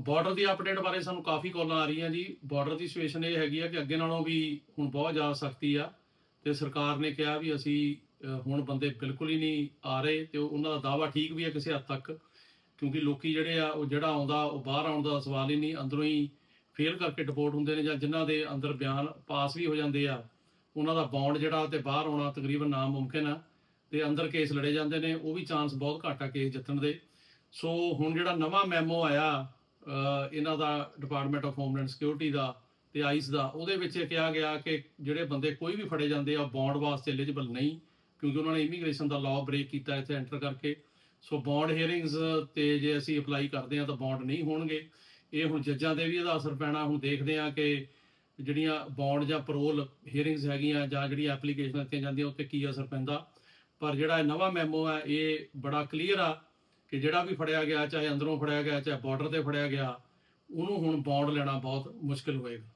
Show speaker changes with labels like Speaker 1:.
Speaker 1: Border ਦੀ update ਬਾਰੇ ਸਾਨੂੰ ਕਾਫੀ ਕਾਲਾਂ ਆ ਰਹੀਆਂ ਜੀ। ਬਾਰਡਰ ਦੀ ਸਿਚੁਏਸ਼ਨ ਇਹ ਹੈਗੀ ਆ ਕਿ ਅੱਗੇ ਨਾਲੋਂ ਵੀ ਹੁਣ ਬਹੁਤ ਜ਼ਿਆਦਾ ਸਖਤੀ ਆ ਤੇ ਸਰਕਾਰ ਨੇ ਕਿਹਾ ਵੀ ਅਸੀਂ ਹੁਣ ਬੰਦੇ ਬਿਲਕੁਲ ਹੀ ਨਹੀਂ ਆ ਰਹੇ ਤੇ ਉਹਨਾਂ ਦਾ ਦਾਵਾ ਠੀਕ ਵੀ ਹੈ ਕਿਸੇ ਹੱਦ ਤੱਕ, ਕਿਉਂਕਿ ਲੋਕੀ ਜਿਹੜੇ ਆ, ਉਹ ਜਿਹੜਾ ਆਉਂਦਾ, ਉਹ ਬਾਹਰ ਆਉਣ ਦਾ ਸਵਾਲ ਹੀ ਨਹੀਂ, ਅੰਦਰੋਂ ਹੀ ਫੇਲ ਕਰਕੇ ਡਿਪੋਰਟ ਹੁੰਦੇ ਨੇ ਜਾਂ ਜਿਨ੍ਹਾਂ ਦੇ ਅੰਦਰ ਬਿਆਨ ਪਾਸ ਵੀ ਹੋ ਜਾਂਦੇ ਆ, ਉਹਨਾਂ ਦਾ ਬੌਂਡ ਜਿਹੜਾ ਤੇ ਬਾਹਰ ਆਉਣਾ ਤਕਰੀਬਨ ਨਾਮੁਮਕਿਨ ਆ ਤੇ ਅੰਦਰ ਕੇਸ ਲੜੇ ਜਾਂਦੇ ਨੇ, ਉਹ ਵੀ ਚਾਂਸ ਬਹੁਤ ਘੱਟ ਆ ਕੇਸ ਜਿੱਤਣ ਦੇ। ਸੋ ਹੁਣ ਜਿਹੜਾ ਨਵਾਂ ਮੈਮੋ ਆਇਆ ਇਹਨਾਂ ਦਾ ਡਿਪਾਰਟਮੈਂਟ ਆਫ ਹੋਮਲੈਂਡ ਸਿਕਿਉਰਿਟੀ ਦਾ ਤੇ ਆਈਸ ਦਾ, ਉਹਦੇ ਵਿੱਚ ਇਹ ਕਿਹਾ ਗਿਆ ਕਿ ਜਿਹੜੇ ਬੰਦੇ ਕੋਈ ਵੀ ਫੜੇ ਜਾਂਦੇ ਆ ਬੌਂਡ ਵਾਸਤੇ ਐਲੀਜੀਬਲ ਨਹੀਂ, ਕਿਉਂਕਿ ਉਹਨਾਂ ਨੇ ਇਮੀਗ੍ਰੇਸ਼ਨ ਦਾ ਲਾਅ ਬ੍ਰੇਕ ਕੀਤਾ ਇੱਥੇ ਐਂਟਰ ਕਰਕੇ। ਸੋ ਬੌਂਡ ਹੀਅਰਿੰਗਸ ਤੇ ਜੇ ਅਸੀਂ ਅਪਲਾਈ ਕਰਦੇ ਆ ਤਾਂ ਬੌਂਡ ਨਹੀਂ ਹੋਣਗੇ। ਇਹ ਹੁਣ ਜੱਜਾਂ ਤੇ ਵੀ ਇਹਦਾ ਅਸਰ ਪੈਣਾ, ਹੁਣ ਦੇਖਦੇ ਆ ਕਿ ਜਿਹੜੀਆਂ ਬੌਂਡ ਜਾਂ ਪਰੋਲ ਹੀਅਰਿੰਗਸ ਹੈਗੀਆਂ ਜਾਂ ਜਿਹੜੀ ਐਪਲੀਕੇਸ਼ਨਾਂ ਦਿੱਤੀਆਂ ਜਾਂਦੀਆਂ, ਉੱਤੇ ਕੀ ਅਸਰ ਪੈਂਦਾ। ਪਰ ਜਿਹੜਾ ਨਵਾਂ ਮੈਮੋ ਹੈ, ਇਹ ਬੜਾ ਕਲੀਅਰ ਆ ਕਿ ਜਿਹੜਾ ਵੀ ਫੜਿਆ ਗਿਆ, ਚਾਹੇ ਅੰਦਰੋਂ ਫੜਿਆ ਗਿਆ, ਚਾਹੇ ਬਾਰਡਰ ਤੇ ਫੜਿਆ ਗਿਆ, ਉਹਨੂੰ ਹੁਣ ਬੌਂਡ ਲੈਣਾ ਬਹੁਤ ਮੁਸ਼ਕਲ ਹੋਏਗਾ।